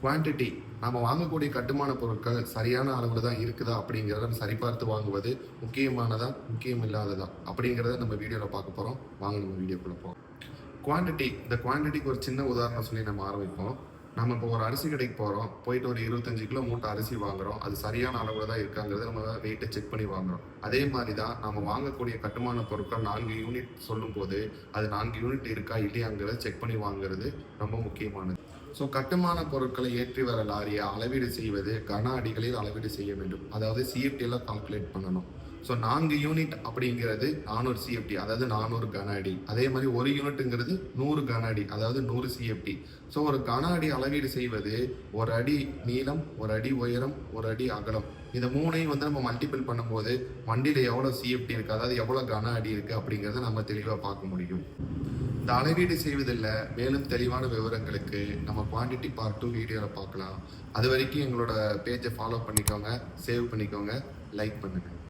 Quantity நம்ம வாங்கக்கூடிய கட்டுமான பொருட்கள் சரியான அளவில் தான் இருக்குதா அப்படிங்கிறத சரிபார்த்து வாங்குவது முக்கியமானதா முக்கியம் இல்லாததா அப்படிங்கிறத நம்ம வீடியோவில் பார்க்க போகிறோம் வாங்க நம்ம வீடியோக்குள்ளே போகிறோம் குவான்டிட்டி இந்த குவான்டிட்டிக்கு ஒரு சின்ன உதாரணம் சொல்லி நம்ம ஆரம்பிப்போம். நம்ம இப்போ ஒரு அரிசி கடைக்கு போகிறோம் போயிட்டு ஒரு இருபத்தஞ்சு கிலோ மூட்டை அரிசி வாங்குறோம் அது சரியான அளவில் தான் இருக்காங்கிறது நம்ம வெயிட்டை செக் பண்ணி வாங்குறோம். அதே மாதிரி தான் நம்ம வாங்கக்கூடிய கட்டுமான பொருட்கள் நான்கு யூனிட் சொல்லும்போது அது நான்கு யூனிட் இருக்கா இல்லையாங்கிறத செக் பண்ணி வாங்குறது ரொம்ப முக்கியமானது. ஸோ கட்டுமான பொருட்களை ஏற்றி வர லாரியை அளவீடு செய்வது கன அடிகளில் அளவீடு செய்ய வேண்டும். அதாவது சிஎஃப்டியெல்லாம் கால்குலேட் பண்ணணும். ஸோ நான்கு யூனிட் அப்படிங்கிறது நானூறு சிஎஃப்டி அதாவது நானூறு கன அடி. அதே மாதிரி ஒரு யூனிட்டுங்கிறது நூறு கன அடி அதாவது நூறு சிஎஃப்டி ஸோ ஒரு கன அடி அளவீடு செய்வது ஒரு அடி நீளம் ஒரு அடி உயரம் ஒரு அடி அகலம். இந்த மூணையும் வந்து நம்ம மல்டிபிள் பண்ணும்போது வண்டியில் எவ்வளோ சிஎஃப்டி இருக்குது அதாவது எவ்வளோ கன அடி இருக்குது அப்படிங்கிறத நம்ம தெளிவாக பார்க்க முடியும். இந்த அளவீடு செய்வதில் மேலும் தெளிவான விவரங்களுக்கு நம்ம குவான்டிட்டி பார்ட் டூ வீடியோவில் பார்க்கலாம். அது வரைக்கும் எங்களோட பேஜை ஃபாலோ பண்ணிக்கோங்க சேவ் பண்ணிக்கோங்க லைக் பண்ணுங்கள்